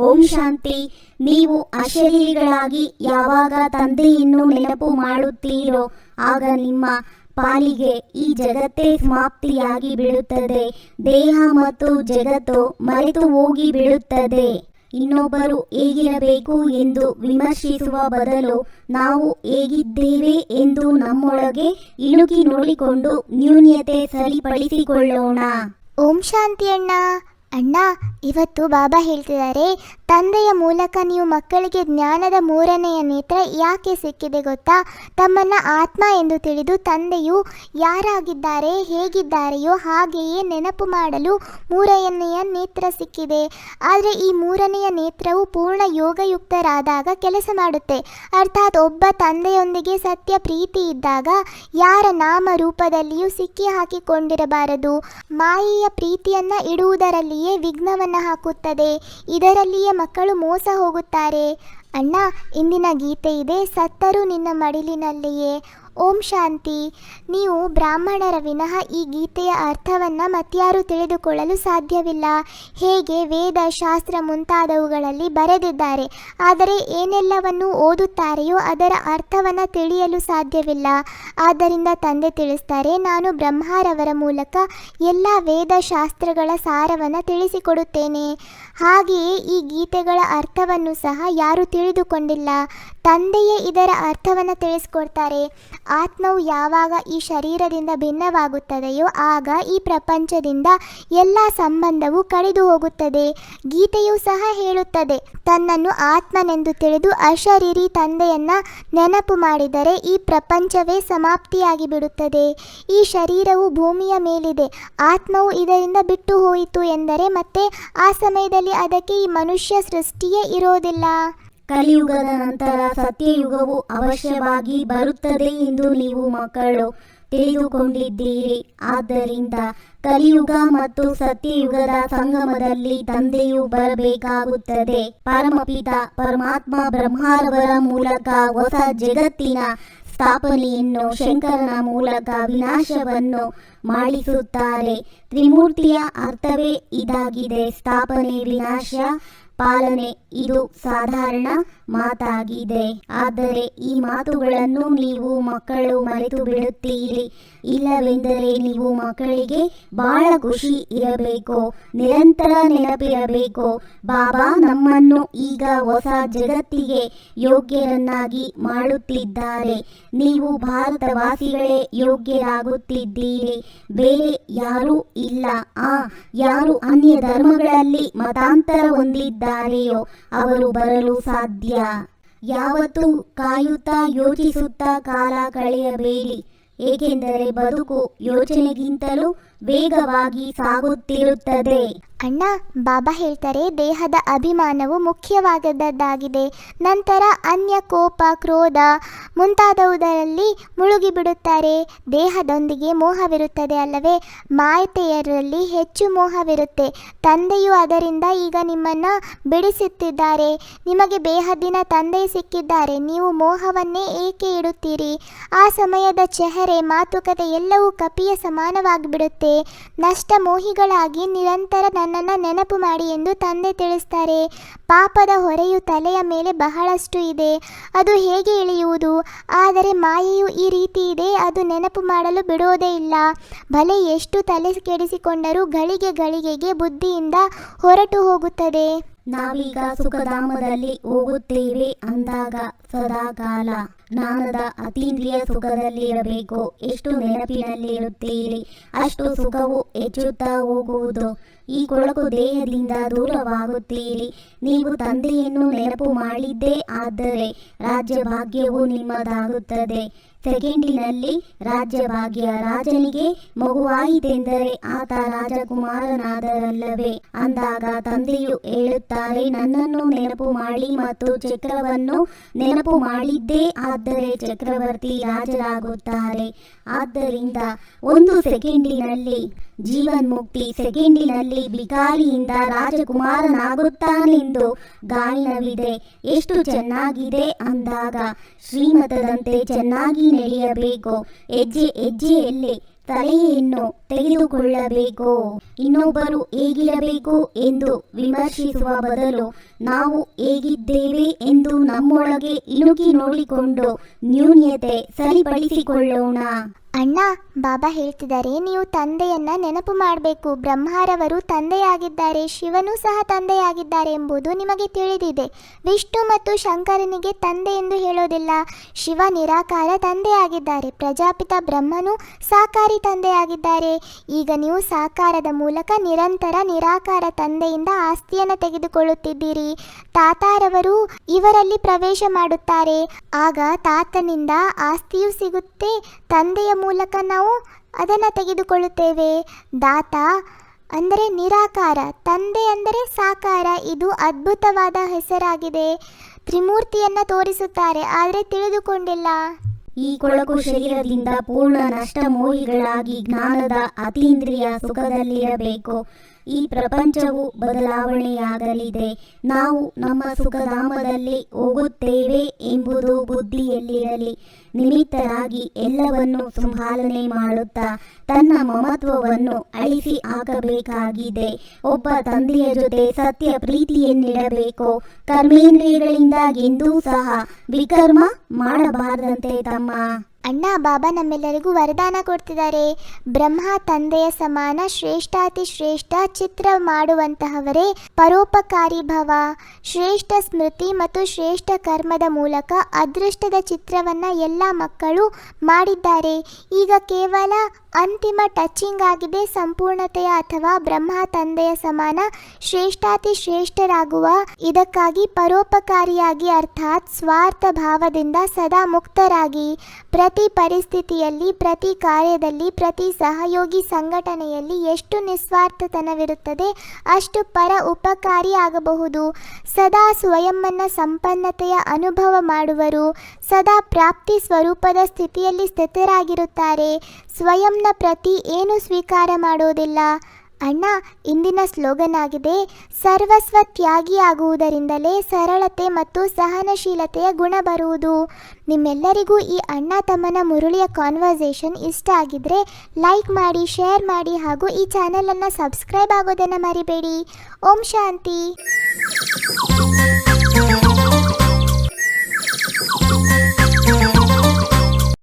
ಓಂ ಶಾಂತಿ. ನೀವು ಅಶರೀರಿಗಳಾಗಿ ಯಾವಾಗ ತಂದೆಯನ್ನು ನೆನಪು ಮಾಡುತ್ತೀರೋ, ಆಗ ನಿಮ್ಮ ಪಾಲಿಗೆ ಈ ಜಗತ್ತೇ ಸಮಾಪ್ತಿಯಾಗಿ ಬಿಡುತ್ತದೆ ದೇಹ ಮತ್ತು ಜಗತ್ತು ಮರೆತು ಹೋಗಿ ಬಿಡುತ್ತದೆ ಇನ್ನೊಬ್ಬರು ಹೇಗಿರಬೇಕು ಎಂದು ವಿಮರ್ಶಿಸುವ ಬದಲು ನಾವು ಹೇಗಿದ್ದೇವೆ ಎಂದು ನಮ್ಮೊಳಗೆ ಇಣುಕಿ ನೋಡಿಕೊಂಡು ನ್ಯೂನ್ಯತೆ ಸರಿಪಡಿಸಿಕೊಳ್ಳೋಣ. ಓಂ ಶಾಂತಿ ಅಣ್ಣ. ಅಣ್ಣ ಇವತ್ತು ಬಾಬಾ ಹೇಳ್ತಿದ್ದಾರೆ ತಂದೆಯ ಮೂಲಕ ನೀವು ಮಕ್ಕಳಿಗೆ ಜ್ಞಾನದ ಮೂರನೆಯ ನೇತ್ರ ಯಾಕೆ ಸಿಕ್ಕಿದೆ ಗೊತ್ತಾ? ತಮ್ಮನ್ನ ಆತ್ಮ ಎಂದು ತಿಳಿದು ತಂದೆಯು ಯಾರಾಗಿದ್ದಾರೆ, ಹೇಗಿದ್ದಾರೆಯೋ ಹಾಗೆಯೇ ನೆನಪು ಮಾಡಲು ಮೂರನೆಯ ನೇತ್ರ ಸಿಕ್ಕಿದೆ. ಆದರೆ ಈ ಮೂರನೆಯ ನೇತ್ರವು ಪೂರ್ಣ ಯೋಗಯುಕ್ತರಾದಾಗ ಕೆಲಸ ಮಾಡುತ್ತೆ. ಅರ್ಥಾತ್ ಒಬ್ಬ ತಂದೆಯೊಂದಿಗೆ ಸತ್ಯ ಪ್ರೀತಿ ಇದ್ದಾಗ ಯಾರ ನಾಮ ರೂಪದಲ್ಲಿಯೂ ಸಿಕ್ಕಿ ಹಾಕಿಕೊಂಡಿರಬಾರದು. ಮಾಯೆಯ ಪ್ರೀತಿಯನ್ನ ಇಡುವುದರಲ್ಲಿಯೇ ವಿಘ್ನವನ್ನ ಹಾಕುತ್ತದೆ. ಇದರಲ್ಲಿಯೇ ಮಕ್ಕಳು ಮೋಸ ಹೋಗುತ್ತಾರೆ. ಅಣ್ಣ, ಇಂದಿನ ಗೀತೆ ಇದೆ. ಸತ್ತರು ನಿನ್ನ ಮಡಿಲಿನಲ್ಲಿಯೇ. ಓಂ ಶಾಂತಿ. ನೀವು ಬ್ರಾಹ್ಮಣರ ವಿನಃ ಈ ಗೀತೆಯ ಅರ್ಥವನ್ನು ಮತ್ಯಾರು ತಿಳಿದುಕೊಳ್ಳಲು ಸಾಧ್ಯವಿಲ್ಲ. ಹೇಗೆ ವೇದ, ಶಾಸ್ತ್ರ ಮುಂತಾದವುಗಳಲ್ಲಿ ಬರೆದಿದ್ದಾರೆ. ಆದರೆ ಏನೆಲ್ಲವನ್ನು ಓದುತ್ತಾರೆಯೋ ಅದರ ಅರ್ಥವನ್ನು ತಿಳಿಯಲು ಸಾಧ್ಯವಿಲ್ಲ. ಆದ್ದರಿಂದ ತಂದೆ ತಿಳಿಸ್ತಾರೆ, ನಾನು ಬ್ರಹ್ಮಾರವರ ಮೂಲಕ ಎಲ್ಲ ವೇದ ಶಾಸ್ತ್ರಗಳ ಸಾರವನ್ನು ತಿಳಿಸಿಕೊಡುತ್ತೇನೆ. ಹಾಗೆಯೇ ಈ ಗೀತೆಗಳ ಅರ್ಥವನ್ನು ಸಹ ಯಾರು ತಿಳಿದುಕೊಂಡಿಲ್ಲ. ತಂದೆಯೇ ಇದರ ಅರ್ಥವನ್ನು ತಿಳಿಸ್ಕೊಡ್ತಾರೆ. ಆತ್ಮವು ಯಾವಾಗ ಈ ಶರೀರದಿಂದ ಭಿನ್ನವಾಗುತ್ತದೆಯೋ ಆಗ ಈ ಪ್ರಪಂಚದಿಂದ ಎಲ್ಲ ಸಂಬಂಧವು ಕಡಿದು ಹೋಗುತ್ತದೆ. ಗೀತೆಯು ಸಹ ಹೇಳುತ್ತದೆ, ತನ್ನನ್ನು ಆತ್ಮನೆಂದು ತಿಳಿದು ಅಶರೀರಿ ತಂದೆಯನ್ನ ನೆನಪು ಮಾಡಿದರೆ ಈ ಪ್ರಪಂಚವೇ ಸಮಾಪ್ತಿಯಾಗಿ ಬಿಡುತ್ತದೆ. ಈ ಶರೀರವು ಭೂಮಿಯ ಮೇಲಿದೆ, ಆತ್ಮವು ಇದರಿಂದ ಬಿಟ್ಟು ಹೋಯಿತು ಎಂದರೆ ಮತ್ತೆ ಆ ಸಮಯದಲ್ಲಿ ಅದಕ್ಕೆ ಈ ಮನುಷ್ಯ ಸೃಷ್ಟಿಯೇ ಇರೋದಿಲ್ಲ. ಕಲಿಯುಗದ ನಂತರ ಸತ್ಯಯುಗವು ಅವಶ್ಯವಾಗಿ ಬರುತ್ತದೆ ಎಂದು ನೀವು ಮಕ್ಕಳು ತಿಳಿದುಕೊಂಡಿದ್ದೀರಿ. ಆದ್ದರಿಂದ ಕಲಿಯುಗ ಮತ್ತು ಸತ್ಯಯುಗದ ಸಂಗಮದಲ್ಲಿ ತಂದೆಯು ಬರಬೇಕಾಗುತ್ತದೆ. ಪರಮಪಿತ ಪರಮಾತ್ಮ ಬ್ರಹ್ಮಾರವರ ಮೂಲಕ ಹೊಸ ಜಗತ್ತಿನ ಸ್ಥಾಪನೆಯನ್ನು ಶಂಕರನ ಮೂಲಕ ವಿನಾಶವನ್ನು ಮಾಡಿಸುತ್ತಾರೆ. ತ್ರಿಮೂರ್ತಿಯ ಅರ್ಥವೇ ಇದಾಗಿದೆ. ಸ್ಥಾಪನೆ ವಿನಾಶ ಪಾಲನೆ, ಇದು ಸಾಧಾರಣ ಮಾತಾಗಿದೆ. ಆದರೆ ಈ ಮಾತುಗಳನ್ನು ನೀವು ಮಕ್ಕಳು ಮರೆತು ಬಿಡುತ್ತೀರಿ ಇಲ್ಲವೆಂದರೆ ನೀವು ಮಕ್ಕಳಿಗೆ ಬಹಳ ಖುಷಿ ಇರಬೇಕು, ನಿರಂತರ ನೆನಪಿರಬೇಕು. ಬಾಬಾ ನಮ್ಮನ್ನು ಈಗ ಹೊಸ ಜಗತ್ತಿಗೆ ಯೋಗ್ಯರನ್ನಾಗಿ ಮಾಡುತ್ತಿದ್ದಾರೆ. ನೀವು ಭಾರತವಾಸಿಗಳೇ ಯೋಗ್ಯರಾಗುತ್ತಿದ್ದೀರಿ. ಬೇರೆ ಯಾರೂ ಇಲ್ಲ. ಆ, ಯಾರು ಅನ್ಯ ಧರ್ಮಗಳಲ್ಲಿ ಮತಾಂತರ ಹೊಂದಿದ್ದಾರೆಯೋ ಅವರು ಬರಲು ಸಾಧ್ಯ. ಯಾವತ್ತೂ ಕಾಯುತ್ತಾ ಯೋಚಿಸುತ್ತಾ ಕಾಲ ಕಳೆಯಬೇಡಿ. ಏಕೆಂದರೆ ಬದುಕು ಯೋಚನೆಗಿಂತಲೂ ವೇಗವಾಗಿ ಸಾಗುತ್ತಿರುತ್ತದೆ. ಅಣ್ಣ, ಬಾಬಾ ಹೇಳ್ತಾರೆ ದೇಹದ ಅಭಿಮಾನವು ಮುಖ್ಯವಾದದ್ದಾಗಿದೆ ನಂತರ ಅನ್ಯ ಕೋಪ, ಕ್ರೋಧ ಮುಂತಾದವುದರಲ್ಲಿ ಮುಳುಗಿಬಿಡುತ್ತಾರೆ. ದೇಹದೊಂದಿಗೆ ಮೋಹವಿರುತ್ತದೆ ಅಲ್ಲವೇ, ಮಾಯತೆಯರಲ್ಲಿ ಹೆಚ್ಚು ಮೋಹವಿರುತ್ತೆ. ತಂದೆಯು ಅದರಿಂದ ಈಗ ನಿಮ್ಮನ್ನು ಬಿಡಿಸುತ್ತಿದ್ದಾರೆ. ನಿಮಗೆ ಬೇಹದ್ದಿನ ತಂದೆ ಸಿಕ್ಕಿದ್ದಾರೆ. ನೀವು ಮೋಹವನ್ನೇ ಏಕೆ ಇಡುತ್ತೀರಿ? ಆ ಸಮಯದ ಚೆಹರೆ ಮಾತುಕತೆ ಎಲ್ಲವೂ ಕಪಿಯ ಸಮಾನವಾಗಿಬಿಡುತ್ತೆ. ನಷ್ಟ ಮೋಹಿಗಳಾಗಿ ನಿರಂತರ ನನ್ನನ್ನು ನೆನಪು ಮಾಡಿ ಎಂದು ತಂದೆ ತಿಳಿಸ್ತಾರೆ. ಪಾಪದ ಹೊರೆಯು ತಲೆಯ ಮೇಲೆ ಬಹಳಷ್ಟು ಇದೆ. ಅದು ಹೇಗೆ ಇಳಿಯುವುದು? ಆದರೆ ಮಾಯೆಯು ಈ ರೀತಿ ಇದೆ, ಅದು ನೆನಪು ಮಾಡಲು ಬಿಡೋದೇ ಇಲ್ಲ. ಭಲೆ ಎಷ್ಟು ತಲೆ ಕೆಡಿಸಿಕೊಂಡರೂ ಗಳಿಗೆ ಗಳಿಗೆಗೆ ಬುದ್ಧಿಯಿಂದ ಹೊರಟು ಹೋಗುತ್ತದೆ. ನಾವೀಗ ಸುಖಧಾಮದಲ್ಲಿ ಹೋಗುತ್ತೇವೆ ಅಂದಾಗ ಸದಾಕಾಲ. ಜ್ಞಾನದ ಅತೀಂದ್ರಿಯ ಸುಖದಲ್ಲಿರಬೇಕು. ಎಷ್ಟು ನೆನಪಿನಲ್ಲಿ ಇರುತ್ತೀರಿ ಅಷ್ಟು ಸುಖವು ಹೆಚ್ಚುತ್ತಾ ಹೋಗುವುದು. ಈ ಕೊಳಕು ದೇಹದಿಂದ ದೂರವಾಗುತ್ತೀರಿ. ನೀವು ತಂದೆಯನ್ನು ನೆನಪು ಮಾಡಿದ್ದೇ ಆದರೆ ರಾಜ್ಯ ಭಾಗ್ಯವು ನಿಮ್ಮದಾಗುತ್ತದೆ. ಸೆಕೆಂಡಿನಲ್ಲಿ ರಾಜ್ಯಭಾಗ್ಯ ರಾಜನಿಗೆ ಮಗುವಾಯಿತೆಂದರೆ ಆತ ರಾಜಕುಮಾರನಾದರಲ್ಲವೇ. ಅಂದಾಗ ತಂದೆಯು ಹೇಳುತ್ತಾರೆ, ನನ್ನನ್ನು ನೆನಪು ಮಾಡಿ ಮತ್ತು ಚಕ್ರವನ್ನು ನೆನಪು ಮಾಡಿದ್ದೇ ಆದರೆ ಚಕ್ರವರ್ತಿ ರಾಜರಾಗುತ್ತಾರೆ. ಆದ್ದರಿಂದ ಒಂದು ಸೆಕೆಂಡಿನಲ್ಲಿ ಜೀವನ್ಮುಕ್ತಿ ಸೆಕೆಂಡಿನಲ್ಲಿ ಬಿಕಾರಿಯಿಂದ ರಾಜಕುಮಾರನಾಗುತ್ತಾನೆಂದು ಗಾಯನವಿದೆ ಎಷ್ಟು ಚೆನ್ನಾಗಿದೆ ಅಂದಾಗ ಶ್ರೀಮತದಂತೆ ಚೆನ್ನಾಗಿ ನಡೆಯಬೇಕು. ಹೆಜ್ಜೆ ಹೆಜ್ಜೆಯಲ್ಲಿ ತಲೆಯನ್ನು ತೆಗೆದುಕೊಳ್ಳಬೇಕು. ಇನ್ನೊಬ್ಬರು ಹೇಗಿರಬೇಕು ಎಂದು ವಿಮರ್ಶಿಸುವ ಬದಲು ನಾವು ಹೇಗಿದ್ದೇವೆ ಎಂದು ನಮ್ಮೊಳಗೆ ಇಣುಕಿ ನೋಡಿಕೊಂಡು ನ್ಯೂನ್ಯತೆ ಸರಿಪಡಿಸಿಕೊಳ್ಳೋಣ. ಅಣ್ಣ, ಬಾಬಾ ಹೇಳ್ತಿದ್ದಾರೆ, ನೀವು ತಂದೆಯನ್ನ ನೆನಪು ಮಾಡಬೇಕು. ಬ್ರಹ್ಮಾರವರು ತಂದೆಯಾಗಿದ್ದಾರೆ, ಶಿವನು ಸಹ ತಂದೆಯಾಗಿದ್ದಾರೆ ಎಂಬುದು ನಿಮಗೆ ತಿಳಿದಿದೆ. ವಿಷ್ಣು ಮತ್ತು ಶಂಕರನಿಗೆ ತಂದೆ ಎಂದು ಹೇಳೋದಿಲ್ಲ. ಶಿವ ನಿರಾಕಾರ ತಂದೆಯಾಗಿದ್ದಾರೆ, ಪ್ರಜಾಪಿತ ಬ್ರಹ್ಮನು ಸಾಕಾರಿ ತಂದೆಯಾಗಿದ್ದಾರೆ. ಈಗ ನೀವು ಸಾಕಾರದ ಮೂಲಕ ನಿರಂತರ ನಿರಾಕಾರ ತಂದೆಯಿಂದ ಆಸ್ತಿಯನ್ನು ತೆಗೆದುಕೊಳ್ಳುತ್ತಿದ್ದೀರಿ. ತಾತಾರವರು ಇವರಲ್ಲಿ ಪ್ರವೇಶ ಮಾಡುತ್ತಾರೆ. ಆಗ ತಾತನಿಂದ ಆಸ್ತಿಯೂ ಸಿಗುತ್ತೆ, ತಂದೆಯ ಮೂಲಕ ನಾವು ಅದನ್ನು ತೆಗೆದುಕೊಳ್ಳುತ್ತೇವೆ. ದಾತ ಅಂದರೆ ನಿರಾಕಾರ, ತಂದೆ ಅಂದರೆ ಸಾಕಾರ. ಇದು ಅದ್ಭುತವಾದ ಹೆಸರಾಗಿದೆ. ತ್ರಿಮೂರ್ತಿಯನ್ನು ತೋರಿಸುತ್ತಾರೆ, ಆದರೆ ತಿಳಿದುಕೊಂಡಿಲ್ಲ. ಈ ಕೊಳಕು ಶರೀರದಿಂದ ಪೂರ್ಣ ನಷ್ಟ ಮೋಹಿಗಳಾಗಿ ಜ್ಞಾನದ ಅತೀಂದ್ರಿಯ ಸುಖದಲ್ಲಿರಬೇಕು. ಈ ಪ್ರಪಂಚವು ಬದಲಾವಣೆಯಾಗಲಿದೆ. ನಾವು ನಮ್ಮ ಸುಖಧಾಮದಲ್ಲಿ ಹೋಗುತ್ತೇವೆ ಎಂಬುದು ಬುದ್ಧಿಯಲ್ಲಿರಲಿ. ನಿಮಿತ್ತರಾಗಿ ಎಲ್ಲವನ್ನು ಸಂಭಾಲನೆ ಮಾಡುತ್ತಾ ತನ್ನ ಮಮತ್ವವನ್ನು ಅಳಿಸಿ ಹಾಕಬೇಕಾಗಿದೆ. ಒಬ್ಬ ತಂದೆಯ ಜೊತೆ ಸತ್ಯ ಪ್ರೀತಿಯನ್ನಿಡಬೇಕು. ಕರ್ಮೇಂದ್ರಿಯಗಳಿಂದ ಎಂದೂ ಸಹ ವಿಕರ್ಮ ಮಾಡಬಾರದಂತೆ ತಮ್ಮ ಅಣ್ಣ, ಬಾಬಾ ನಮ್ಮೆಲ್ಲರಿಗೂ ವರದಾನ ಕೊಡ್ತಿದ್ದಾರೆ. ಬ್ರಹ್ಮ ತಂದೆಯ ಸಮಾನ ಶ್ರೇಷ್ಠಾತಿ ಶ್ರೇಷ್ಠ ಚಿತ್ರ ಮಾಡುವಂತಹವರೇ ಪರೋಪಕಾರಿ ಭವ. ಶ್ರೇಷ್ಠ ಸ್ಮೃತಿ ಮತ್ತು ಶ್ರೇಷ್ಠ ಕರ್ಮದ ಮೂಲಕ ಅದೃಷ್ಟದ ಚಿತ್ರವನ್ನ ಎಲ್ಲ ಮಕ್ಕಳು ಮಾಡಿದ್ದಾರೆ. ಈಗ ಕೇವಲ ಅಂತಿಮ ಟಚಿಂಗ್ ಆಗಿದೆ ಸಂಪೂರ್ಣತೆಯ ಅಥವಾ ಬ್ರಹ್ಮ ತಂದೆಯ ಸಮಾನ ಶ್ರೇಷ್ಠಾತಿ ಶ್ರೇಷ್ಠರಾಗುವ. ಇದಕ್ಕಾಗಿ ಪರೋಪಕಾರಿಯಾಗಿ ಅರ್ಥಾತ್ ಸ್ವಾರ್ಥ ಭಾವದಿಂದ ಸದಾ ಮುಕ್ತರಾಗಿ. ಪ್ರತಿ ಪರಿಸ್ಥಿತಿಯಲ್ಲಿ, ಪ್ರತಿ ಕಾರ್ಯದಲ್ಲಿ, ಪ್ರತಿ ಸಹಯೋಗಿ ಸಂಘಟನೆಯಲ್ಲಿ ಎಷ್ಟು ನಿಸ್ವಾರ್ಥತನವಿರುತ್ತದೆ, ಅಷ್ಟು ಪರ ಉಪಕಾರಿ ಆಗಬಹುದು. ಸದಾ ಸ್ವಯಂನ ಸಂಪನ್ನತೆಯ ಅನುಭವ ಮಾಡುವರು, ಸದಾ ಪ್ರಾಪ್ತಿ ಸ್ವರೂಪದ ಸ್ಥಿತಿಯಲ್ಲಿ ಸ್ಥಿತರಾಗಿರುತ್ತಾರೆ. ಸ್ವಯಂನ ಪ್ರತಿ ಏನು ಸ್ವೀಕಾರ ಮಾಡೋದಿಲ್ಲ. ಅಣ್ಣ, ಇಂದಿನ ಸ್ಲೋಗನ್ ಆಗಿದೆ, ಸರ್ವಸ್ವ ತ್ಯಾಗಿಯಾಗುವುದರಿಂದಲೇ ಸರಳತೆ ಮತ್ತು ಸಹನಶೀಲತೆಯ ಗುಣ ಬರುವುದು. ನಿಮ್ಮೆಲ್ಲರಿಗೂ ಈ ಅಣ್ಣ ತಮ್ಮನ ಮುರುಳಿಯ ಕಾನ್ವರ್ಸೇಷನ್ ಇಷ್ಟ ಆಗಿದ್ರೆ ಲೈಕ್ ಮಾಡಿ ಶೇರ್ ಮಾಡಿ ಹಾಗೂ ಈ ಚಾನಲನ್ನು ಸಬ್ಸ್ಕ್ರೈಬ್ ಆಗೋದನ್ನು ಮರಿಬೇಡಿ. ಓಂ ಶಾಂತಿ.